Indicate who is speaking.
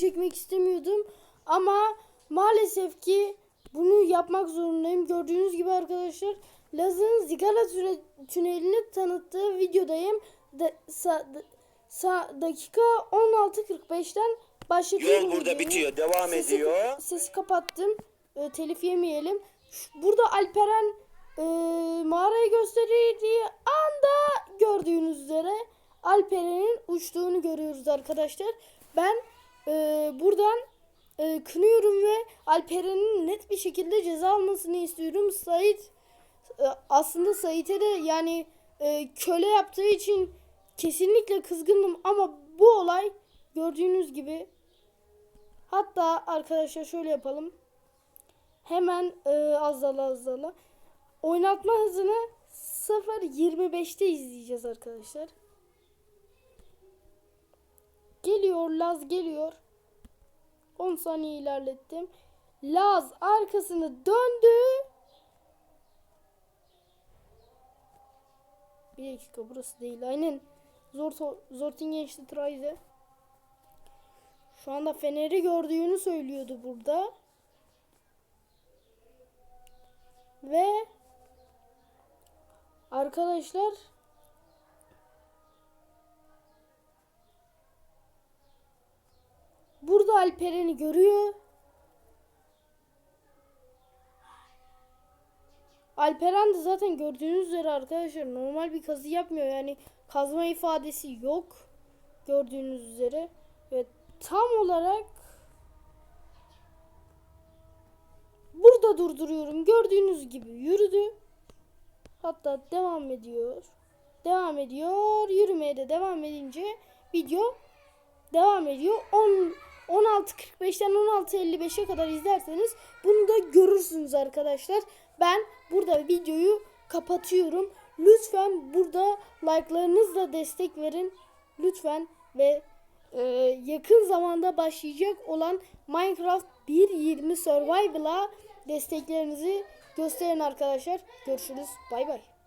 Speaker 1: çekmek istemiyordum. Ama maalesef ki bunu yapmak zorundayım. Gördüğünüz gibi arkadaşlar Laz'ın Zigala Tüne- tünelini tanıttığı videodayım. Da, sa- da- sa- dakika 16.45'ten başlatıyorum.
Speaker 2: Yol burada
Speaker 1: videoyu.
Speaker 2: bitiyor. Devam
Speaker 1: Sesi-
Speaker 2: ediyor.
Speaker 1: Sesi kapattım. E, telif yemeyelim. Burada Alperen e, mağarayı gösterdiği anda gördüğünüz üzere Alperen'in uçtuğunu görüyoruz arkadaşlar. Ben e, buradan e, kınıyorum ve Alperen'in net bir şekilde ceza almasını istiyorum. Sait e, aslında Sait'e de yani e, köle yaptığı için kesinlikle kızgınım ama bu olay gördüğünüz gibi Hatta arkadaşlar şöyle yapalım. Hemen e, azala azala. Oynatma hızını 0.25'te izleyeceğiz arkadaşlar. Geliyor Laz geliyor. 10 saniye ilerlettim. Laz arkasını döndü. Bir dakika burası değil. Aynen. Zor Zortingen Streise. Şu anda Fener'i gördüğünü söylüyordu burada. Ve arkadaşlar burada Alperen'i görüyor. Alperen de zaten gördüğünüz üzere arkadaşlar normal bir kazı yapmıyor. Yani kazma ifadesi yok. Gördüğünüz üzere. Ve tam olarak burada durduruyorum. Gördüğünüz gibi yürüdü. Hatta devam ediyor. Devam ediyor. Yürümeye de devam edince video devam ediyor. 10 16.45'ten 16.55'e kadar izlerseniz bunu da görürsünüz arkadaşlar. Ben burada videoyu kapatıyorum. Lütfen burada like'larınızla destek verin. Lütfen ve e, yakın zamanda başlayacak olan Minecraft 1.20 Survival'a desteklerinizi gösterin arkadaşlar. Görüşürüz. Bay bay.